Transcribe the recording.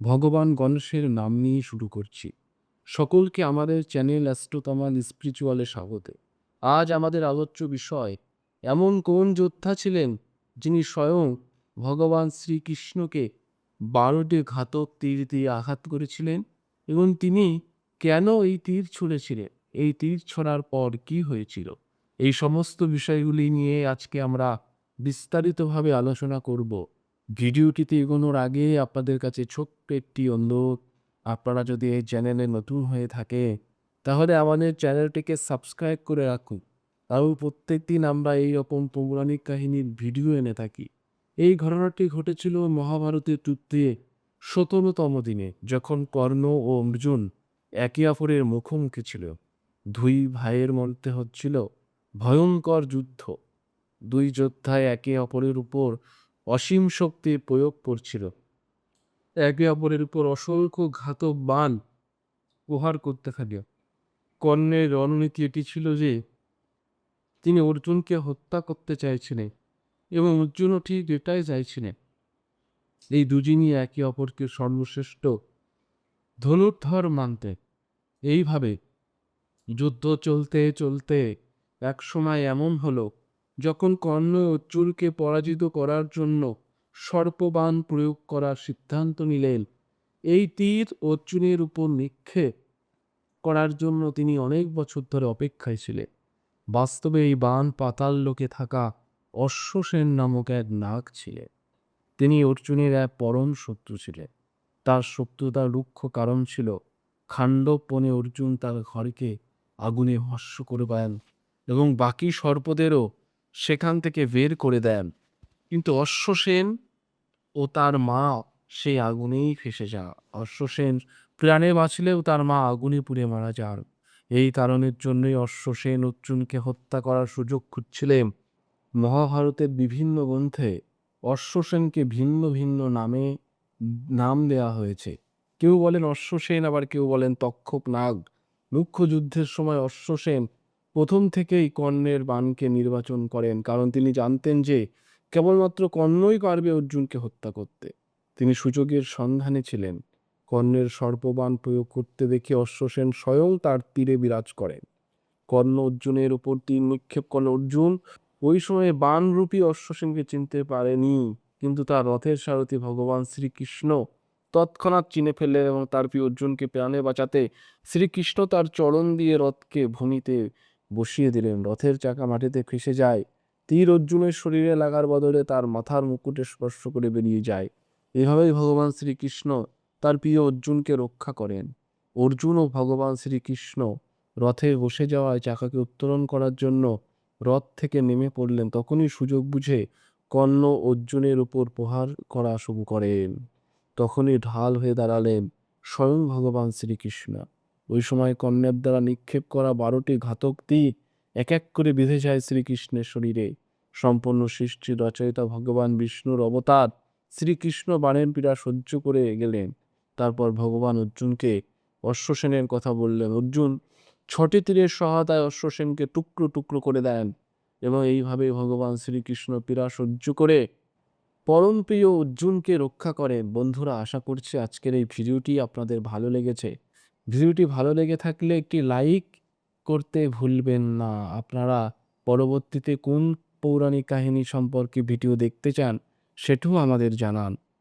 ভগবান গণেশের নাম নিয়ে শুরু করছি। সকলকে আমাদের চ্যানেল অ্যাস্ট্রোতামাল স্পিরিচুয়ালে স্বাগত। আজ আমাদের আলোচ্য বিষয়, এমন কোন যোদ্ধা ছিলেন যিনি স্বয়ং ভগবান শ্রীকৃষ্ণকে বারোটি ঘাতক তীর দিয়ে আঘাত করেছিলেন এবং তিনি কেন এই তীর ছুঁড়েছিলেন? এই তীর ছড়ার পর কি হয়েছিল? এই সমস্ত বিষয়গুলি নিয়ে আজকে আমরা বিস্তারিতভাবে আলোচনা করব। ভিডিওটিতে এগোনোর আগে আপনাদের কাছে ছোট্ট একটি অনুরোধ। আপনারা যদি এই চ্যানেলে নতুন হয়ে থাকে, তাহলে আমাদের চ্যানেলটিকে সাবস্ক্রাইব করে রাখুন। কারণ প্রত্যেক দিন আমরা এই রকম পৌরাণিক কাহিনীর ভিডিও এনে থাকি। এই ঘটনাটি ঘটেছিল মহাভারতের যুদ্ধে সতেরোতম দিনে, যখন কর্ণ ও অর্জুন একে অপরের মুখোমুখি ছিল। দুই ভাইয়ের মধ্যে হচ্ছিল ভয়ঙ্কর যুদ্ধ। দুই যোদ্ধায় একে অপরের উপর অসীম শক্তি প্রয়োগ করছিল। একে অপরের উপর অসংখ্য ঘাতক বান প্রহার করতে থাকে কর্ণের রণনীতি এটি ছিল যে, তিনি অর্জুনকে হত্যা করতে চাইছিলেন এবং অর্জুনও ঠিক এটাই চাইছিলেন। এই দুজনই একে অপরকে সর্বশ্রেষ্ঠ ধনুর্ধর মানতে এইভাবে যুদ্ধ চলতে চলতে এক সময় এমন হলো যখন কর্ণ অর্জুনকে পরাজিত করার জন্য সর্পবাণ প্রয়োগ করার সিদ্ধান্ত নিলেন, এই তীর অর্জুনের উপর নিক্ষেপ করার জন্য তিনি অনেক বছর ধরে অপেক্ষায় ছিলেন। বাস্তবে এই বাণ পাতাল লোকে থাকা অশ্বসেন নামক এক নাগ ছিলেন। তিনি অর্জুনের এক পরম শত্রু ছিলেন। তার শত্রুতার রুক্ষ কারণ ছিল খাণ্ডবনে অর্জুন তার ঘরকে আগুনে ভস্য করে দেন এবং বাকি সর্পদেরও সেখান থেকে বের করে দেন। কিন্তু অশ্বসেন ও তার মা সেই আগুনেই ফেসে যান। অশ্বসেন প্রাণে বাঁচলেও তার মা আগুনে পুড়ে মারা যান। এই কারণের জন্যই অশ্বসেন অর্জুনকে হত্যা করার সুযোগ খুঁজছিলেন। মহাভারতের বিভিন্ন গ্রন্থে অশ্বসেনকে ভিন্ন ভিন্ন নামে নাম দেওয়া হয়েছে। কেউ বলেন অশ্বসেন, আবার কেউ বলেন তক্ষক নাগ। মুখ্য যুদ্ধের সময় অশ্বসেন প্রথম থেকেই কর্ণের বানকে নির্বাচন করেন। কারণ তিনি জানতেন যে, কেবলমাত্র কর্ণই পারবে অর্জুনকে হত্যা করতে। তিনি সুযোগের সন্ধানে ছিলেন। কর্ণের সর্পবাণ প্রয়োগ করতে দেখে অশ্বসেন স্বয়ং তার তীরে বিরাজ করেন। কর্ণ অর্জুনের উপর তীর নিক্ষেপ করল অর্জুন ওই সময়ে বানরূপী অশ্বসেনকে চিনতে পারেনি, কিন্তু তার রথের সারথি ভগবান শ্রীকৃষ্ণ তৎক্ষণাৎ চিনে ফেললেন এবং তার প্রিয় অর্জুনকে প্রাণে বাঁচাতে শ্রীকৃষ্ণ তার চরণ দিয়ে রথকে ভূমিতে বসিয়ে দিলেন, রথের চাকা মাটিতে ফেসে যায়। তীর অর্জুনের শরীরে লাগার বদলে তার মাথার মুকুটে স্পর্শ করে বেরিয়ে যায়। এভাবেই ভগবান শ্রীকৃষ্ণ তার প্রিয় অর্জুনকে রক্ষা করেন। অর্জুন ও ভগবান শ্রীকৃষ্ণ রথে বসে যাওয়ায় চাকাকে উত্তোলন করার জন্য রথ থেকে নেমে পড়লেন। তখনই সুযোগ বুঝে কর্ণ অর্জুনের উপর প্রহার করা শুরু করেন। তখনই ঢাল হয়ে দাঁড়ালেন স্বয়ং ভগবান শ্রীকৃষ্ণ। ওই সময় কর্ণের দ্বারা নিক্ষেপ করা বারোটি ঘাতক তীর এক এক করে বিঁধে যায় শ্রীকৃষ্ণের শরীরে। সম্পূর্ণ সৃষ্টি রচয়িতা ভগবান বিষ্ণুর অবতার শ্রীকৃষ্ণ বাণের পীড়া সহ্য করে গেলেন। তারপর ভগবান অর্জুনকে অশ্বসেনের কথা বললেন, অর্জুন, ছটি তীরের সহায়তায় অশ্বসেনকে টুকরো টুকরো করে দেন। এবং এইভাবে ভগবান শ্রীকৃষ্ণ পীড়া সহ্য করে পরম প্রিয় অর্জুনকে রক্ষা করেন। বন্ধুরা, আশা করছি আজকের এই ভিডিওটি আপনাদের ভালো লেগেছে। ভিডিওটি ভালো লেগে থাকলে একটি লাইক করতে ভুলবেন না। আপনারা পরবর্তীতে কোন পৌরাণিক কাহিনী সম্পর্কে ভিডিও দেখতে চান, সেটাও আমাদের জানান।